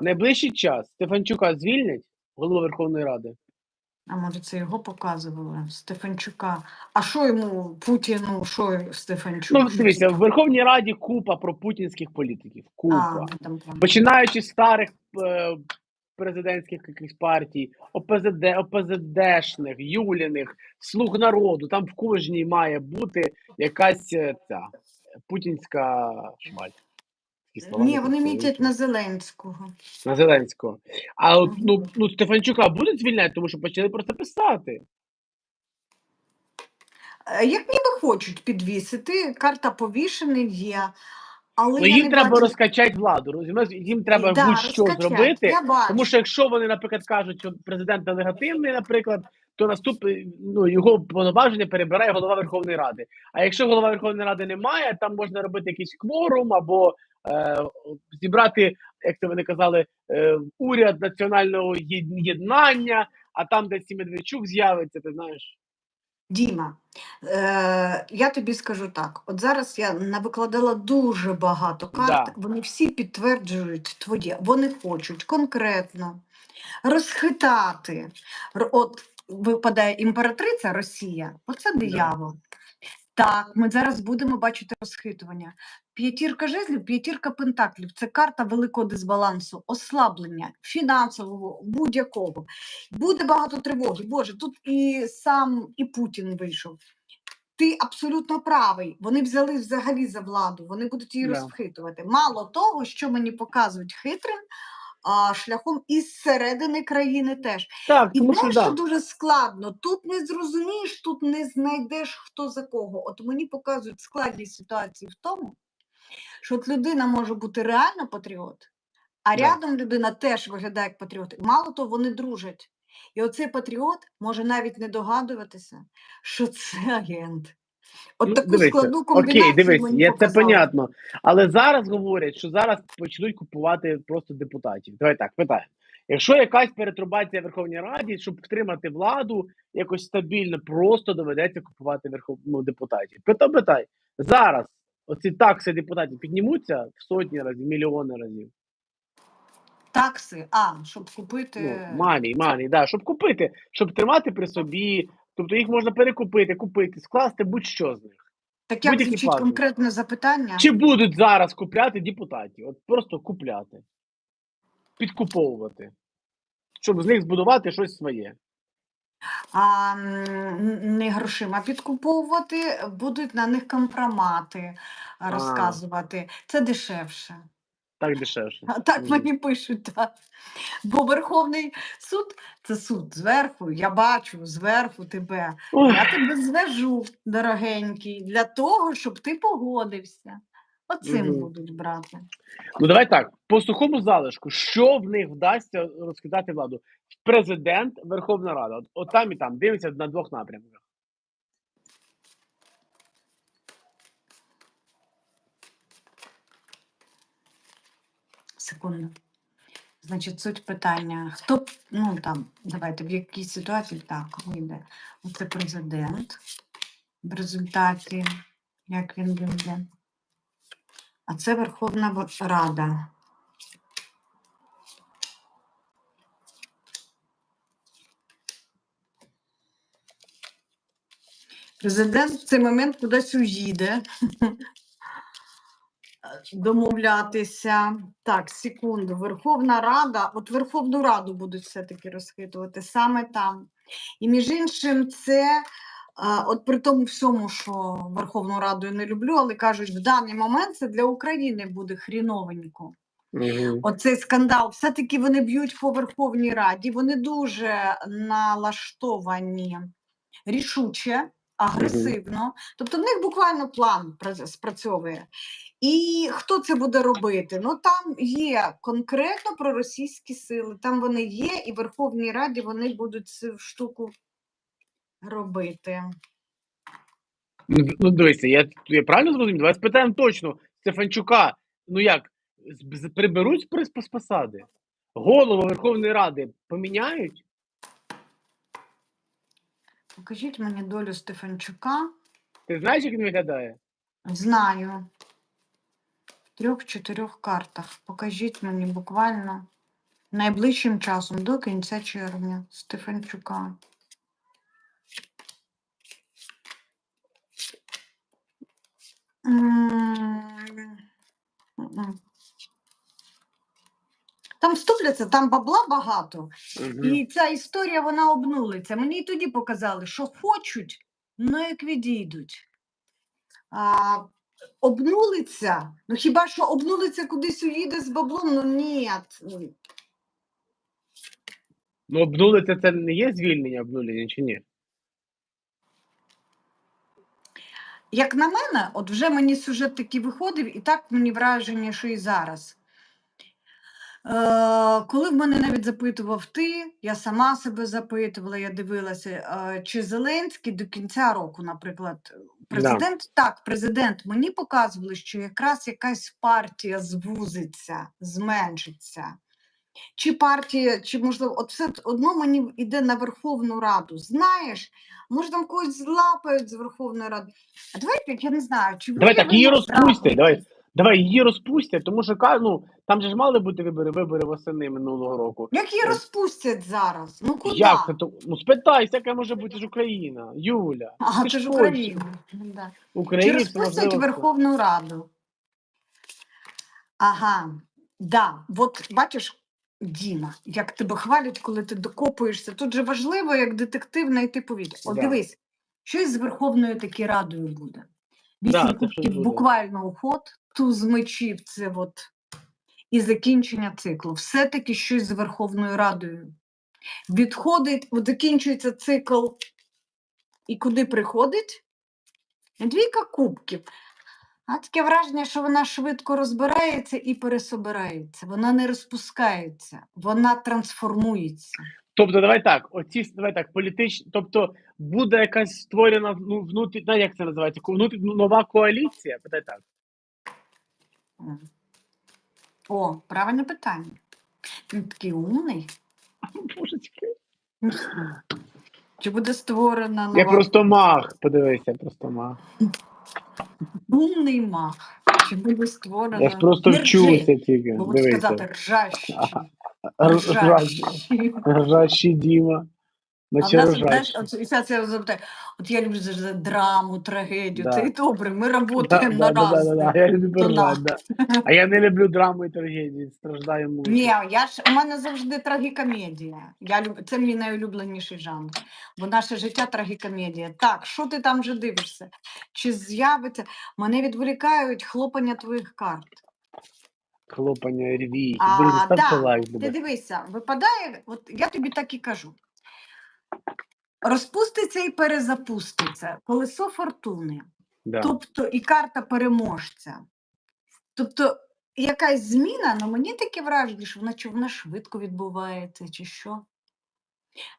В найближчий час Стефанчука звільнять голову Верховної Ради. А може, це його показували Стефанчука. А що йому Путіну, що Стефанчук? Ну, дивіться, в Верховній Раді купа пропутінських політиків. Купа. ну, там, прям. Починаючи з старих е, президентських якихось партій, ОПЗД, ОПЗДшних, Юліних, слуг народу. Там в кожній має бути якась е, ця путінська шмаль. Такі слова Ні, вони мітять на Зеленського. на Зеленського. А от ну, ну Стефанчука будуть звільняти, тому що почали про це писати. Е, Як ніби хочуть підвісити, карта повішений є. Але Ну я їм не треба бачу... розкачати владу. Розумієш? Їм треба Да, будь-що зробити. Тому що якщо вони, наприклад, кажуть, що президент нелегативний, наприклад, то наступний ну його повноваження перебирає голова Верховної Ради. А якщо голова Верховної Ради немає, там можна робити якийсь кворум або е, зібрати, як це вони казали, е, уряд національного єднання, а там, де Медведчук з'явиться, ти знаєш. Діма, е, я тобі скажу так: от зараз я навикладала дуже багато карт, Да. вони всі підтверджують твоє. Вони хочуть конкретно розхитати. От випадає імператриця Росія, оце диявол. Так, ми зараз будемо бачити розхитування. П'ятірка жезлів, п'ятірка пентаклів це карта великого дисбалансу, ослаблення фінансового, будь-якого. Буде багато тривоги. Боже, тут і сам і Путін вийшов. Ти абсолютно правий. Вони взяли взагалі за владу, вони будуть її Да. розхитувати. Мало того, що мені показують хитрим а, шляхом із середини країни теж. Так, І тому що да. дуже складно. Тут не зрозумієш, тут не знайдеш хто за кого. От мені показують складність ситуації в тому, що от людина може бути реально патріот, а Да. рядом людина теж виглядає як патріот. Мало того, вони дружать. І оцей патріот може навіть не догадуватися, що це агент. От Ну, таку дивися, складну комбінацію Окей, дивись, мені є, це понятно. Але зараз говорять, що зараз почнуть купувати просто депутатів. Давай так, питаємо. Якщо якась перетрубація в Верховній Раді, щоб втримати владу якось стабільно, просто доведеться купувати верхов... ну, депутатів. Питай, питай. Зараз оці такси депутатів піднімуться в сотні разів, мільйони разів. Такси, а, щоб купити. Ну, мані, мані, да, щоб купити, щоб тримати при собі. Тобто їх можна перекупити, купити, скласти будь-що з них. так як звучить конкретне запитання? Чи будуть зараз купляти депутатів? От просто купляти, підкуповувати, щоб з них збудувати щось своє. а не грошима підкуповувати, будуть на них компромати А. розказувати. Це дешевше. Так дешевше. А так мені пишуть, так. Бо Верховний суд це суд зверху. Я бачу зверху тебе. Я тебе зв'яжу, дорогенький, для того, щоб ти погодився. Оцим Мгм. будуть брати. Ну давай так. По сухому залишку, що в них вдасться розкидати владу? Президент, Верховна Рада. От, от там і там. Дивимося на двох напрямках. Секунду. Значить, суть питання. Хто ну там, давайте в якій ситуації так вийде. Оце президент. В результаті, як він вийде. А це Верховна Рада. Президент в цей момент кудись уїде. Домовлятися. Так, секунду. Верховна Рада, от Верховну Раду будуть все-таки розхитувати саме там. І між іншим, це от при тому всьому, що Верховну Раду я не люблю, але кажуть, в даний момент це для України буде хріновенько. Угу. Оцей скандал, все-таки вони б'ють по Верховній Раді, вони дуже налаштовані рішуче, агресивно. Тобто в них буквально план спрацьовує. І хто це буде робити? Ну там є конкретно проросійські сили, там вони є, і в Верховній Раді вони будуть цю штуку робити. Ну, ну дивися, я, я правильно зрозумів? Давай спитаємо точно Стефанчука. Ну як, приберуть з посади? Голову Верховної Ради поміняють? Покажіть мені долю Стефанчука. Ти знаєш, як він виглядає? Знаю. Трьох-чотирьох картах. Покажіть мені буквально. найближчим часом до кінця червня Стефанчука. Там вступляться, там бабла багато. Мгм. І ця історія вона обнулиться. Мені і тоді показали, що хочуть, ну як відійдуть. А, обнулиться. Ну хіба що обнулиться кудись уїде з баблом? Ну ні. Ну, обнулиться це не є звільнення обнулення чи ні? Як на мене, от вже мені сюжет такий виходив, і так мені враження, що і зараз. Е, коли в мене навіть запитував ти, я сама себе запитувала, я дивилася, е, чи Зеленський до кінця року, наприклад, президент, так, президент, мені показували, що якраз якась партія звузиться, зменшиться. Чи партія, чи можливо, от все одно мені йде на Верховну Раду. Знаєш, може там когось злапають з Верховної Ради. А давайте, я не знаю, чи Давай так, її вона розпустять, давай. Давай її розпустять, тому що ну, там же ж мали бути вибори, вибори восени минулого року. Як її Е, розпустять зараз? Ну куди? Як це то? Ну спитайся, яка може бути ж Україна, Юля. А, ти це ж Україна. Да. Україна це розпустять можливо. Верховну Раду? Ага, да. От бачиш, Діма, як тебе хвалять, коли ти докопуєшся. Тут же важливо, як детектив, знайти повітря. От Да. дивись, щось з Верховною таки радою буде. Вісім буде. буквально уход, туз мечів це от і закінчення циклу. Все-таки щось з Верховною Радою. Відходить, закінчується цикл, і куди приходить? Двійка кубків. А таке враження, що вона швидко розбирається і пересобирається. Вона не розпускається, вона трансформується. Тобто, давай так, оці давай так, політичні, тобто буде якась створена ну, внутрі, ну, як це називається? Внутрі, ну, нова коаліція? Питай так. О, правильне питання. Він такий умний. Божечки. Чи буде створена нова Я просто мах, подивися, просто мах. умний мах? Чи буде створена Я ж просто вчуся тільки. Дивися. сказати ржащий. Р- ржащий. ржащий- Діма. А в нас, знаєш, от, ця це от я люблю завжди драму, трагедію. Да. Це і добре, ми Да, працюємо да, на да, да, раз. да, Я люблю то да. А я не люблю драми і трагедії, страждаю мушу. Ні, я ж у мене завжди трагікомедія. Я люб... Це мій найулюбленіший жанр. Бо наше життя трагікомедія. Так, що ти там вже дивишся? Чи з'явиться? Мене відволікають хлопання твоїх карт. Хлопання рвіть. А, Друзі, да. лайк, Ти дивися, випадає, от я тобі так і кажу. Розпуститься і перезапуститься. Колесо фортуни. Да. Тобто і карта переможця. Тобто якась зміна, ну мені таке враження, що вона, чи вона швидко відбувається, чи що.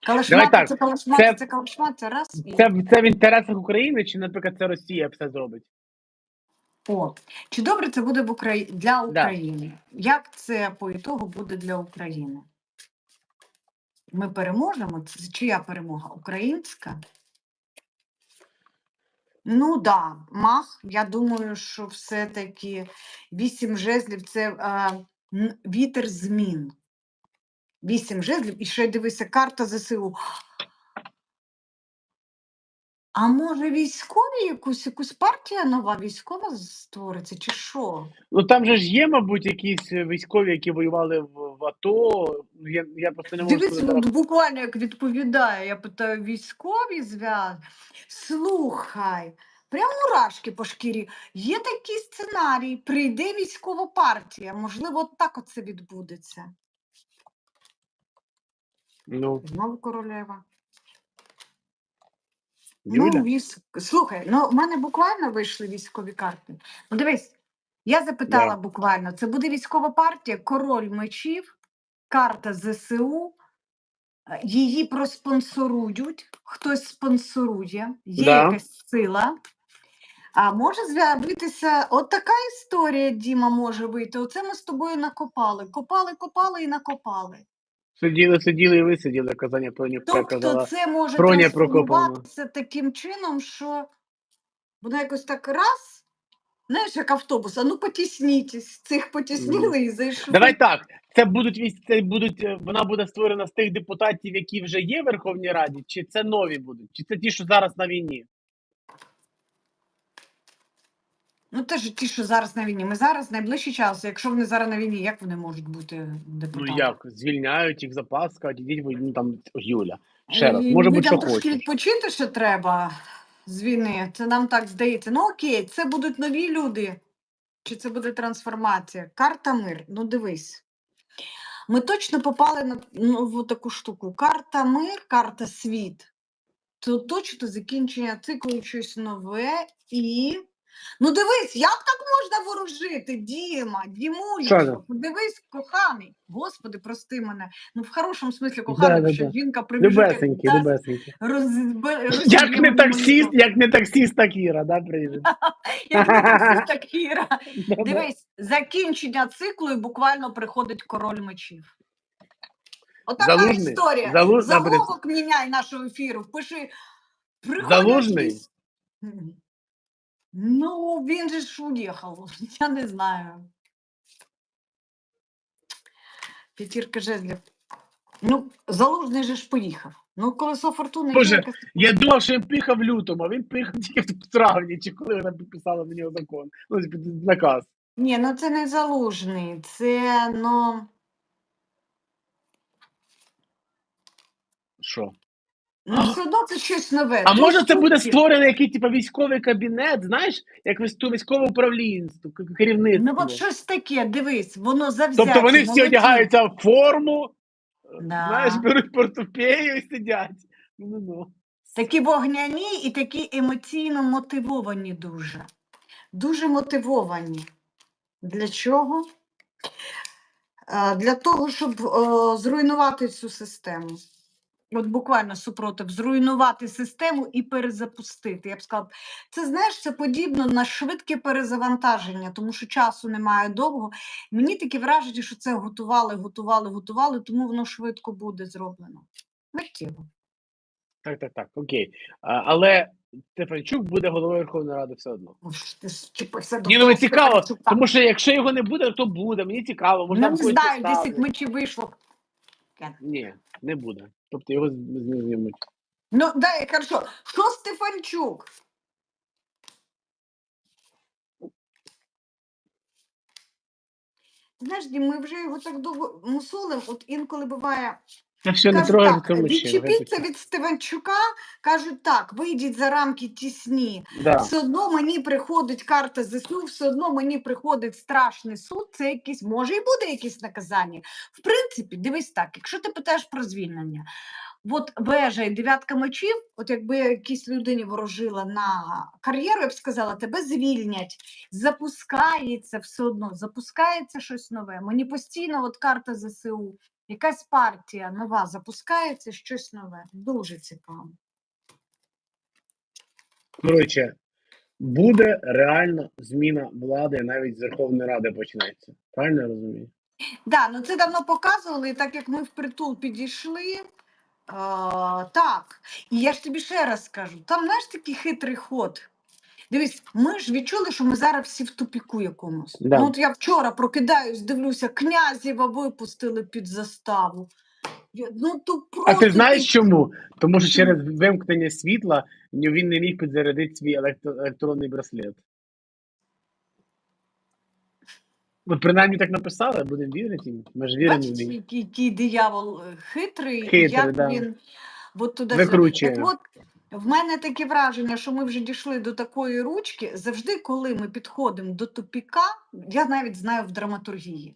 Калашмат, це калашмат, це- це калашмат, це раз. І... Це, це в інтересах України, чи, наприклад, це Росія все зробить? О, чи добре це буде в Украї... для Да. України? Як це по ітогу буде для України? Ми переможемо? Це чия перемога? Українська? Ну да, мах. Я думаю, що все-таки вісім жезлів це е, вітер змін. Вісім жезлів, і ще дивися, карта ЗСУ. А може військові якусь, якусь партія нова військова створиться, чи що? Ну там же ж є, мабуть, якісь е, військові, які воювали в, в АТО. Ну, Я, я просто не можу Дивись, сказати. буквально як відповідає, я питаю, військові зв'яз. Слухай, прям мурашки по шкірі. Є такий сценарій, прийде військова партія. Можливо, от так оце відбудеться. Ну, Знову королева. Юля, Ну, військ... Слухай, ну в мене буквально вийшли військові карти. Ну, дивись, я запитала Да. буквально: це буде військова партія, король мечів, карта ЗСУ. е, Її проспонсорують, хтось спонсорує, є Да. якась сила. А може з'явитися от така історія, Діма, може вийти. Оце ми з тобою накопали. Копали, копали і накопали. сиділи, сиділи і висиділи, казання Пронюка Тобто казала. це може Проня трансформуватися таким чином, що воно якось так раз Знаєш, як автобус, а ну потіснітесь. Цих потіснили і зайшли. Давай так. Це будуть військ, це будуть. е, Вона буде створена з тих депутатів, які вже є в Верховній Раді, чи це нові будуть? Чи це ті, що зараз на війні? Ну, ж ті, що зараз на війні. Ми зараз найближчий час. Якщо вони зараз на війні, як вони можуть бути депутатами? Ну як звільняють їх запас, кажуть, ідіть ви ну там Юля. Ще раз, може бути, людям що трошки хочеш. відпочити ще треба з війни. Це нам так здається. Ну окей, це будуть нові люди. Чи це буде трансформація? Карта мир. Ну дивись. Ми точно попали на нову таку штуку. Карта мир, карта світ. Це точно закінчення циклу щось нове і. Ну дивись, як так можна ворожити, Діма, це? подивись, коханий. Господи, прости мене. Ну, в хорошому смислі коханий, Да, да, що да. жінка прибіжить. Та Як не таксіст, як не таксіст, так Іра, да, приїде. Як не таксист, так Іра. Дивись, закінчення циклу і буквально приходить король мечів. Отака Залужний? історія. Залуж- Заголовок міняй нашого ефіру. Пиши. приходять Залужний? Ну, він же ж уїхав. Я не знаю. П'ятірка жезлів. Ну, залужний же ж поїхав. Ну, колесо фортуни. Боже, є якась- Я думав, що він пихав в лютому, а він пихав тільки в травні, чи коли вона підписала на нього закон. Ну, наказ. Ні, ну це не залужний. Це, ну. Що? Ну, все одно це щось нове. А може це буде штуки. створений який типу, військовий кабінет, знаєш, як військове військове управлінство, керівництво. Ну, от щось таке, дивись, воно завзяття. тобто вони всі молоді. одягаються в форму, Да. знаєш, беруть портупею і сидять. Ну, ну. Такі вогняні і такі емоційно мотивовані дуже. Дуже мотивовані. Для чого? Е, Для того, щоб е, зруйнувати цю систему. От буквально супротив, зруйнувати систему і перезапустити. Я б сказала, це знаєш, це подібно на швидке перезавантаження, тому що часу немає довго. Мені таке враження, що це готували, готували, готували, тому воно швидко буде зроблено. Миттєво. Так, так, так, окей. А, але Стефанчук буде головою Верховної Ради все одно. Ні, ну цікаво, тому що якщо його не буде, то буде. Мені цікаво, може Ну, не знаю, поставлять. 10 мечів вийшло. Ні, не буде. Тобто його знімуть. Ну, дай, хорошо. Що Стефанчук? Знаєш, ми вже його так довго мусолим, от інколи буває. Що не трогай так, відчепіться від Стефанчука, кажуть так, вийдіть за рамки тісні. Да. Все одно мені приходить карта ЗСУ, все одно мені приходить страшний суд, це якийсь, може і буде якесь наказання. В принципі, дивись так, якщо ти питаєш про звільнення, от вежа і дев'ятка мечів, от якби якійсь людині ворожила на кар'єру, я б сказала, тебе звільнять, запускається все одно, запускається щось нове. Мені постійно от карта ЗСУ, якась партія нова запускається, щось нове. Дуже цікаво. Коротше, буде реально зміна влади, навіть з Верховної Ради почнеться. Правильно я розумію? Да, ну це давно показували, і так як ми впритул підійшли. е, так, і я ж тобі ще раз скажу, там знаєш такий хитрий ход. Дивись, ми ж відчули, що ми зараз всі в тупіку якомусь. Да. Ну, от я вчора прокидаюсь, дивлюся, князєва випустили під заставу. Я, ну, то А ти знаєш чому? Тому що через вимкнення світла він не міг підзарядити свій електро- електронний браслет. Ну, принаймні так написали, будемо вірити. Ми ж віримо в який, який диявол е, хитрий, Хитрий, як да. він от туди Викручує. Так от, в мене таке враження, що ми вже дійшли до такої ручки. Завжди, коли ми підходимо до тупіка, я навіть знаю в драматургії.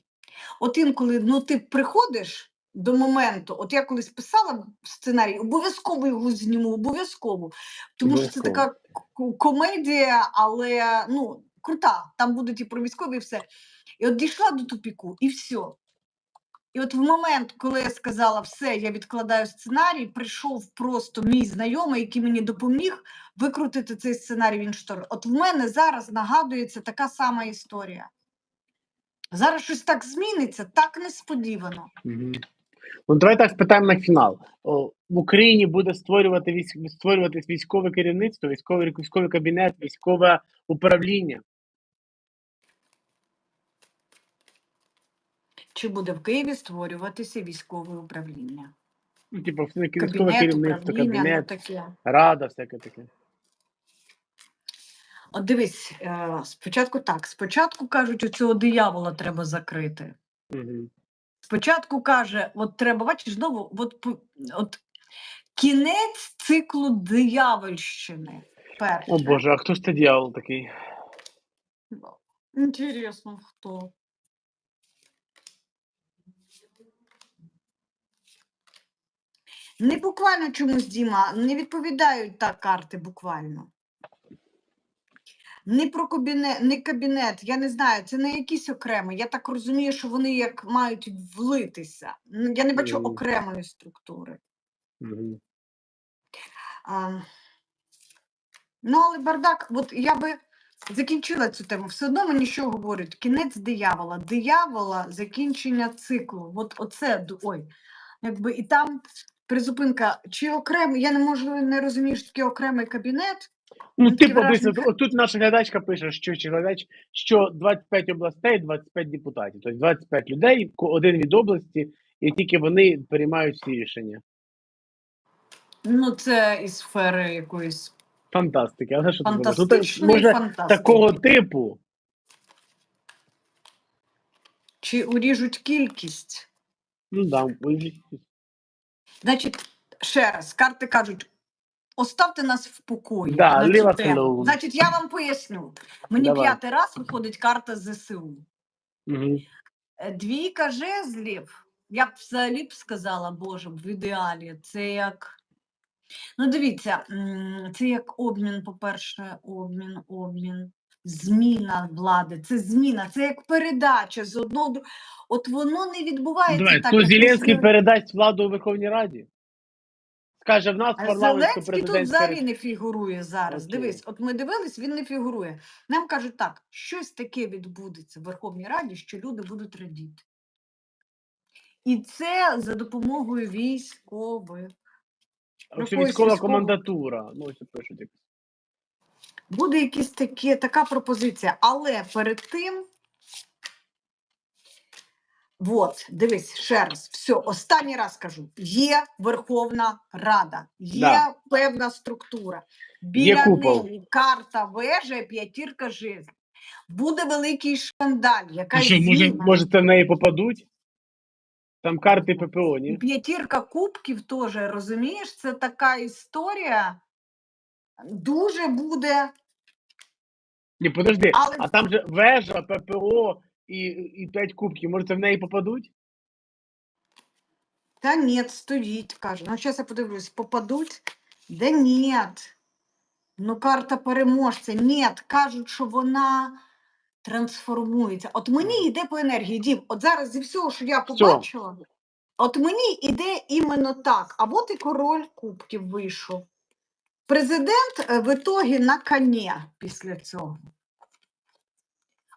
От інколи ну, ти приходиш до моменту, от я колись писала сценарій, обов'язково його зніму, обов'язково. Тому що це така комедія, але ну, крута. Там будуть і про військові, і все. І от дійшла до тупіку, і все. І от в момент, коли я сказала все, я відкладаю сценарій, прийшов просто мій знайомий, який мені допоміг викрутити цей сценарій в іншу. От в мене зараз нагадується така сама історія. Зараз щось так зміниться, так несподівано. Мгм. Ну, давай так спитаємо на фінал. О, в Україні буде створювати військ... створюватись військове керівництво, військовий, військовий кабінет, військове управління. Чи буде в Києві створюватися військове управління? Ну, типу, військове Кабінет, керівництво, ну кабінет, таке. рада, всяке таке. От дивись, е, спочатку так. Спочатку кажуть, у цього диявола треба закрити. Угу. Спочатку каже, от треба, бачиш, знову, от, от кінець циклу диявольщини. Перше. О Боже, а хто ж це дьявол такий? Інтересно, хто? Не буквально чомусь, Діма, не відповідають так карти буквально. Не про кабінет, не кабінет, я не знаю, це не якийсь окремий. Я так розумію, що вони як мають влитися. Ну, Я не бачу окремої структури. А, ну, але бардак, от я би закінчила цю тему. Все одно мені що говорять? Кінець диявола. Диявола, закінчення циклу. От оце ой. Якби і там призупинка, чи окремий, я не можу не розумію, що таке окремий кабінет. Ну, таке типу, от тут наша глядачка пише, що чи глядач, що 25 областей, 25 депутатів. Тобто 25 людей, один від області, і тільки вони приймають всі рішення. Ну, це із сфери якоїсь Фантастики. Але що ти? Ну, може, фантастики. такого типу. Чи уріжуть кількість? Ну да, Значить, ще раз, карти кажуть, оставте нас в покої. Да, на цю тему. Значить, я вам поясню. Мені Давай. п'ятий раз виходить карта ЗСУ. угу. Двійка жезлів, я б взагалі б сказала, Боже, в ідеалі, це як. Ну, дивіться, це як обмін, по-перше, обмін, обмін, зміна влади, це зміна, це як передача з одного. От воно не відбувається Давай, так. то Зеленський після- передасть владу у Верховній Раді. Скаже, в нас А Зеленський тут взагалі не фігурує зараз. Окей. Дивись, от ми дивились, він не фігурує. Нам кажуть так, щось таке відбудеться в Верховній Раді, що люди будуть радіти. І це за допомогою військових. Якщо військова військового- комендатура. Ну, ось пишуть. як- Буде якісь такі, така пропозиція. Але перед тим. От, дивись, ще раз, все, останній раз кажу: є Верховна Рада, є Да. певна структура. Біля неї карта вежа, п'ятірка жезлів. Буде великий шкандаль, якась що, може, може, це в неї попадуть? Там карти ППО, ні? П'ятірка кубків теж, розумієш, це така історія. Дуже буде. Ні, подожди, Але- а там же вежа, ППО і, і 5 кубків. Може, це в неї попадуть? Та ні, стоїть, каже. Ну, зараз я подивлюсь, попадуть. Да ні. Ну, карта переможця. Ні, кажуть, що вона трансформується. От мені йде по енергії, Дім, от зараз зі всього, що я побачила, от мені йде іменно так. А от і король кубків вийшов. Президент е, в ітогі на коні після цього.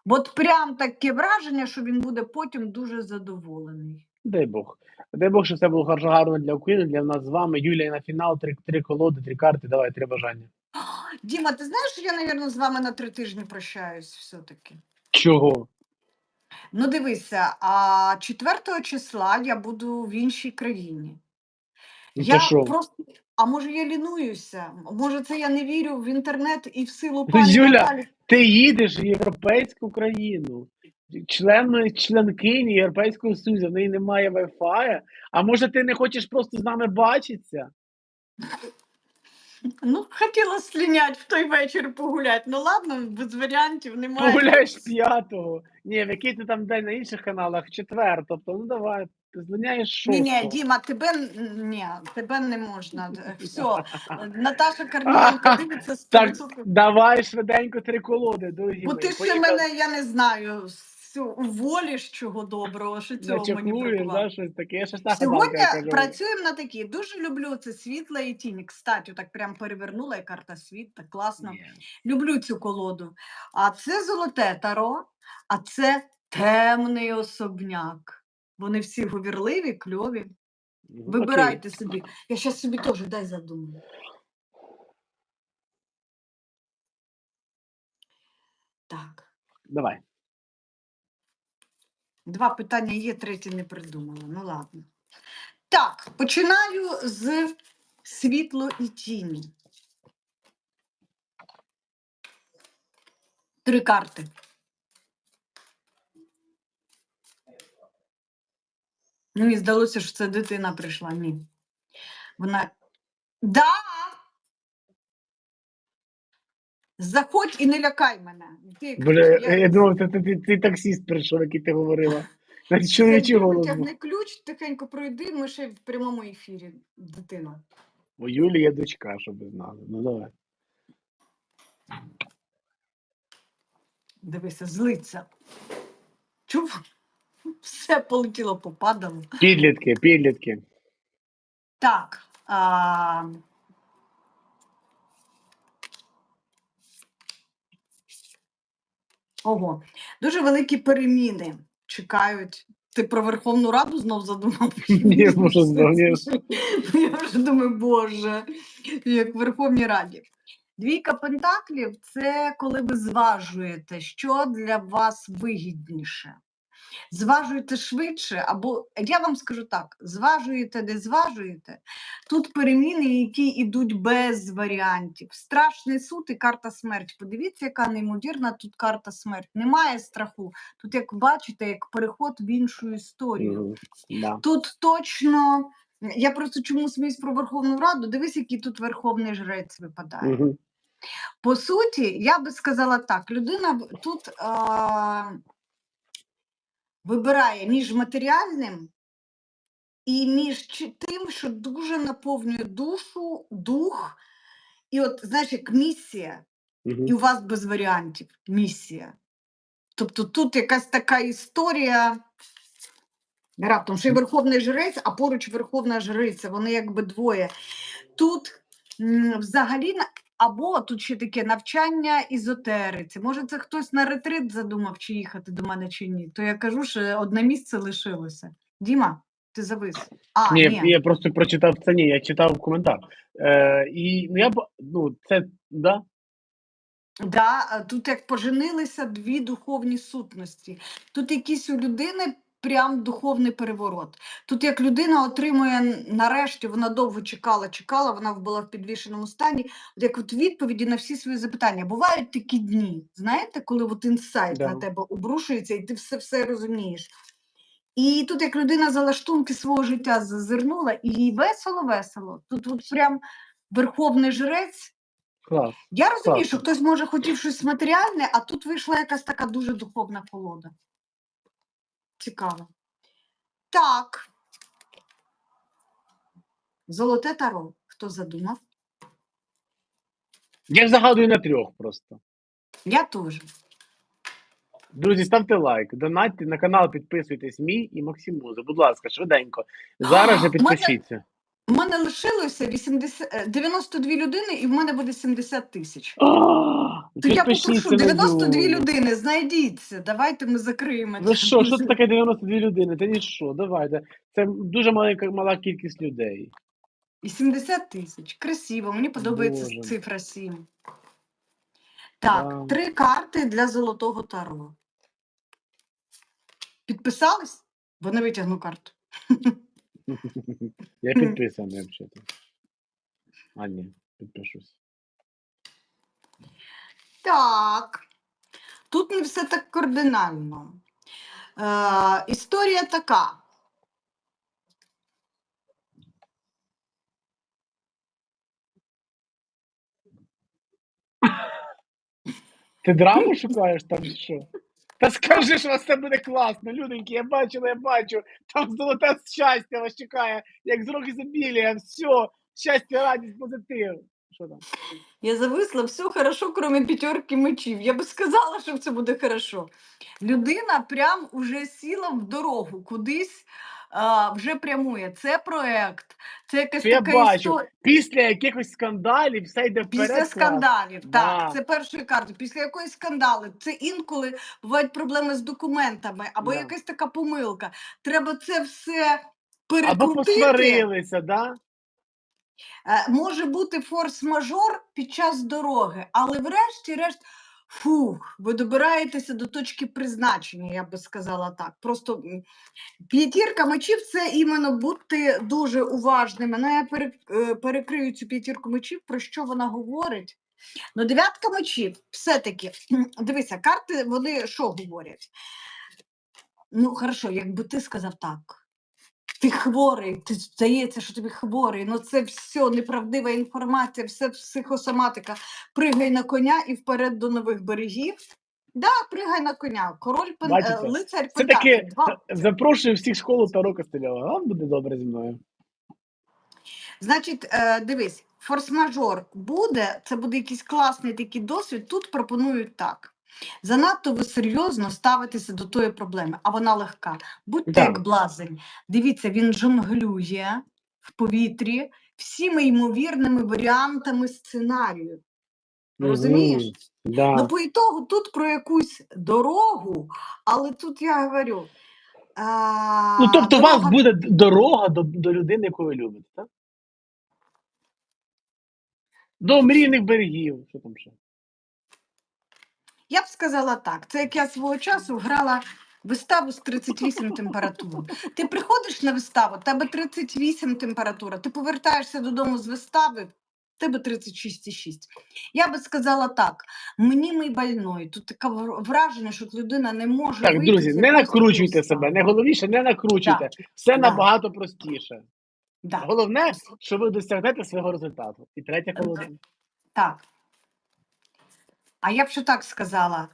От прям таке враження, що він буде потім дуже задоволений. Дай Бог. Дай Бог, щоб все було хорошо, гарно для України, для нас з вами. Юлія на фінал, три, три колоди, три карти. Давай, три бажання. Діма, ти знаєш, що я, мабуть, з вами на три тижні прощаюсь все-таки? Чого? Ну, дивися, а 4 числа я буду в іншій країні. Ну, я що? просто, а може я лінуюся? Може, це я не вірю в інтернет і в силу пані Юля, Наталі? Ти їдеш в європейську країну, членної членкині Європейського Союзу, в неї немає Wi-Fi. А може ти не хочеш просто з нами бачитися? Ну, хотіла слінять в той вечір погуляти. Ну ладно, без варіантів немає. Погуляєш п'ятого. Ні, в який ти там день на інших каналах, четвер. Тобто, ну давай, ти злиняєш Ні, ні, Діма, тебе ні, тебе не можна. Все, Наташа Карміленко дивиться Так, 100%. давай швиденько три колоди, дорогі Бо мої. ти ще Поїхали. мене, я не знаю, всю уволіш чого доброго, що цього мені да, щось таке. Я ще Сьогодні працюємо на такі. Дуже люблю це світла і тіні. Кстати, так прям перевернула і карта світ, так класно. Ні. Люблю цю колоду. А це золоте таро, а це темний особняк. Вони всі говірливі, кльові. Ну, Вибирайте собі. Я зараз собі теж дай задумаю. Так. Давай. Два питання є, третє не придумала. Ну ладно. Так, починаю з світло і тіні. Три карти. Мені здалося, що це дитина прийшла. Ні. Вона. Да! Заходь і не лякай мене. Ти, Бля, я- я думав, це ти, ти, ти таксіст прийшов, який ти говорила. Навіть чоловічий голос. був. Потягни ключ, тихенько пройди, ми ще в прямому ефірі, дитина. У Юлі є дочка, щоб ви знали. Ну давай. Дивися, злиться. Чув? Все полетіло, попадало. Підлітки, підлітки. Так. А... Ого, дуже великі переміни чекають. Ти про Верховну Раду знов задумав? Ні, може. Я вже думаю, Боже, як в Верховній Раді. Двійка пентаклів це коли ви зважуєте, що для вас вигідніше. Зважуєте швидше, або я вам скажу так: зважуєте, не зважуєте. Тут переміни, які йдуть без варіантів. Страшний суд і карта смерть. Подивіться, яка неймовірна тут карта смерть. Немає страху. Тут, як бачите, як переход в іншу історію. Мгм. Да. Тут точно. Я просто чому сміюсь про Верховну Раду? Дивись, який тут верховний жрець випадає. Мгм. По суті, я би сказала так: людина тут а, вибирає між матеріальним і між тим, що дуже наповнює душу, дух, і от, знаєш, як місія, Мгм. і у вас без варіантів місія. Тобто тут якась така історія. Раптом ще й верховний жрець, а поруч верховна жриця. Вони якби двоє. Тут взагалі або тут ще таке навчання ізотериці. Може, це хтось на ретрит задумав, чи їхати до мене, чи ні. То я кажу, що одне місце лишилося. Діма, ти завис. А, Ні, ні. я просто прочитав це ні, я читав коментар. Е, і ну, я б, ну, це, да, Да, тут як поженилися дві духовні сутності. Тут якийсь у людини прям духовний переворот. Тут як людина отримує нарешті, вона довго чекала, чекала, вона була в підвішеному стані. От як от відповіді на всі свої запитання. Бувають такі дні, знаєте, коли от інсайт Да. на тебе обрушується, і ти все все розумієш. І тут як людина за лаштунки свого життя зазирнула, і їй весело-весело. Тут от прям верховний жрець. клас. Я розумію, що хтось може хотів щось матеріальне, а тут вийшла якась така дуже духовна колода. Цікаво. Так. Золоте таро. Хто задумав? Я ж загадую на трьох просто. Я теж. Друзі, ставте лайк, донатьте на канал, підписуйтесь мій і Максимуза. Будь ласка, швиденько. Зараз же підпишіться. У мене лишилося 80, е, 92 людини, і в мене буде 70 тисяч. То я попрошу 92 людини, знайдіться. Давайте ми закриємо. Це. що, що це таке 92 людини? Та ні що, давайте. Це дуже маленька мала кількість людей. І 70 тисяч. Красиво, мені подобається Боже. цифра 7. Так, Да. три карти для золотого таро. Підписались? Бо не витягну карту. Я підписаний взагалі. А, ні, підпишусь. Так. Тут не все так кардинально. Е, історія така. Ти драму шукаєш там що? Та скажи, що у вас все буде класно, люденьки, я бачу, я бачу. Там золоте щастя вас чекає, як з рук ізобілія, все, щастя, радість, позитив. Що там? Я зависла, все хорошо, крім п'ятерки мечів. Я би сказала, що це буде хорошо. Людина прям уже сіла в дорогу, кудись а, вже прямує. Це проект, це якась Це я така бачу. історія. Після якихось скандалів все йде вперед. Після клас. скандалів, Да. так, це першої карти. Після якоїсь скандали, це інколи бувають проблеми з документами, або Да. якась така помилка. Треба це все Або перекрутити. посварилися, да? Е, Може бути форс-мажор під час дороги, але врешті-решт, Фух, ви добираєтеся до точки призначення, я би сказала так. Просто п'ятірка мечів це іменно бути дуже уважними. Ну, я е, перекрию цю п'ятірку мечів, про що вона говорить. Ну, дев'ятка мечів, все-таки, дивися, карти вони що говорять? Ну, хорошо, якби ти сказав так. Ти хворий, ти здається, що тобі хворий. Ну це все неправдива інформація, все психосоматика. Пригай на коня і вперед до нових берегів. Да, пригай на коня. Король пен... Бачите, е, лицар Це таки Два. запрошую всіх в школу Таро Костельова. Вам буде добре зі мною. Значить, е, дивись, форс-мажор буде, це буде якийсь класний такий досвід. Тут пропонують так. Занадто ви серйозно ставитеся до тої проблеми, а вона легка. Будьте Да. як блазень. Дивіться, він жонглює в повітрі всіми ймовірними варіантами сценарію. Розумієш? Мгм. Да. Ну, по ітогу тут про якусь дорогу, але тут я говорю. А, Ну, тобто, у вас буде дорога до, до людини, яку ви любите, так? До мрійних берегів. Що там ще? Я б сказала так. Це як я свого часу грала виставу з 38 температур. Ти приходиш на виставу, тебе 38 температура, ти повертаєшся додому з вистави, тебе 36,6. Я би сказала так: мені мій больной. Тут таке враження, що людина не може. Так, вийти друзі, не накручуйте себе. Найголовніше, не накручуйте. Все Да. набагато простіше. Да. Головне, що ви досягнете свого результату. І третя колода. Так. А я б ще так сказала: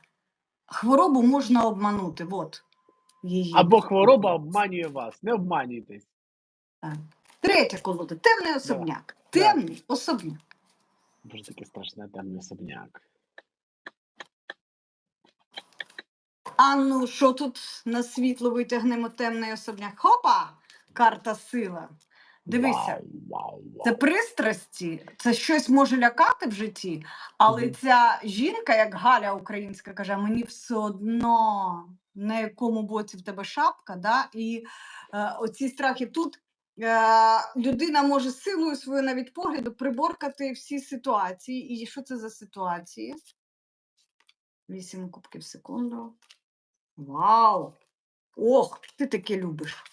хворобу можна обманути. От її. Або хвороба обманює вас. Не обманюйтесь. Так. Третя колода. Темний особняк. Да. Темний особняк. Боже, таке страшне темний особняк. А ну, що тут на світло витягнемо темний особняк? Хопа! Карта сила. Дивися, це пристрасті, це щось може лякати в житті, але ця жінка, як Галя українська, каже, мені все одно на якому боці в тебе шапка, да? і е, оці страхи тут. Е, людина може силою свою навіть погляду приборкати всі ситуації. І що це за ситуації? Вісім кубків в секунду. Вау! Ох, ти таке любиш.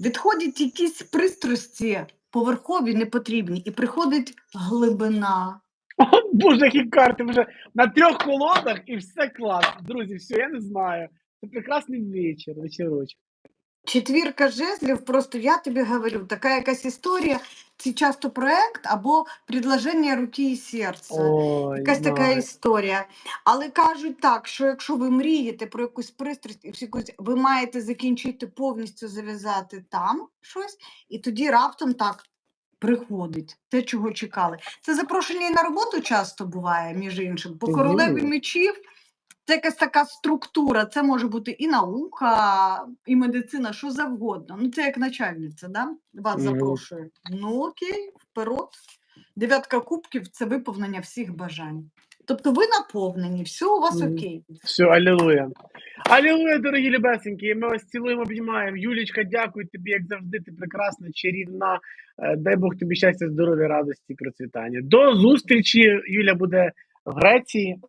Відходять якісь пристрасті поверхові, непотрібні, і приходить глибина. О, Боже, які карти вже на трьох колодах і все клас. Друзі, все, я не знаю. Це прекрасний вечір, вечірочок. Четвірка жезлів, просто я тобі говорю, така якась історія, це часто проект або предложення руки і серця. Ой, Якась така історія. Але кажуть так, що якщо ви мрієте про якусь пристрасть, і всі якусь- ви маєте закінчити повністю зав'язати там щось, і тоді раптом так приходить те, чого чекали. Це запрошення і на роботу часто буває, між іншим. По Мгм. королеві мечів це якась така структура. Це може бути і наука, і медицина, що завгодно. Ну, це як начальниця, да? вас Мгм. запрошує. Ну окей, вперед. Дев'ятка кубків це виповнення всіх бажань. Тобто ви наповнені, все у вас окей. Все, алілуя. Алілуя, дорогі любесенькі. Ми вас цілуємо, обіймаємо. Юлічка, дякую тобі, як завжди. Ти прекрасна, чарівна. Е, Дай Бог тобі щастя, здоров'я, радості, процвітання. До зустрічі. Юля буде Греції.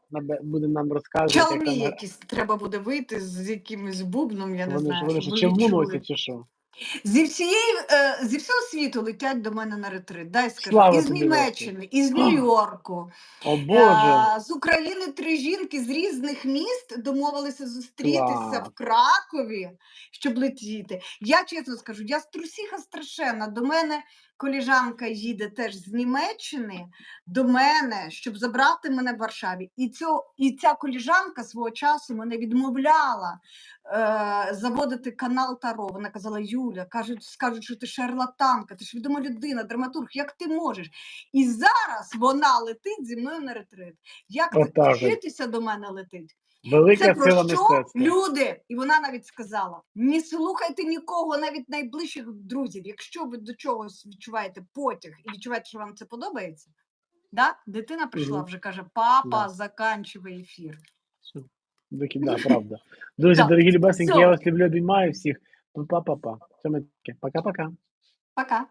Буде нам розказувати. як Чалмі там якісь треба буде вийти з якимось бубном, я не Вони знаю. вони ви чому носять чи що? Зі всієї е, зі всього світу летять до мене на ретрит. Дай скажу, Слава із Німеччини, із Нью-Йорку, О Боже. З України три жінки з різних міст домовилися зустрітися Клас. в Кракові, щоб летіти. Я чесно скажу, я струсіха страшенна. До мене коліжанка їде теж з Німеччини до мене, щоб забрати мене в Варшаві. І, цьо, і ця коліжанка свого часу мене відмовляла е, заводити канал Таро. Вона казала: Юля, кажуть, скажуть, що ти шарлатанка, ти ж відома людина, драматург, як ти можеш? І зараз вона летить зі мною на ретрит. Як ти вчитися до мене летить? Велика Це про сила що мистецтва. люди, і вона навіть сказала: не слухайте нікого, навіть найближчих друзів. Якщо ви до чогось відчуваєте потяг і відчуваєте, що вам це подобається, да? дитина прийшла вже каже: папа, Да. заканчивай ефір. Таки, да, правда. Друзі, Так, дорогі любесенькі, я вас люблю, обіймаю всіх. Па-па-па. Все, ми таке. Пока-пока. Пока.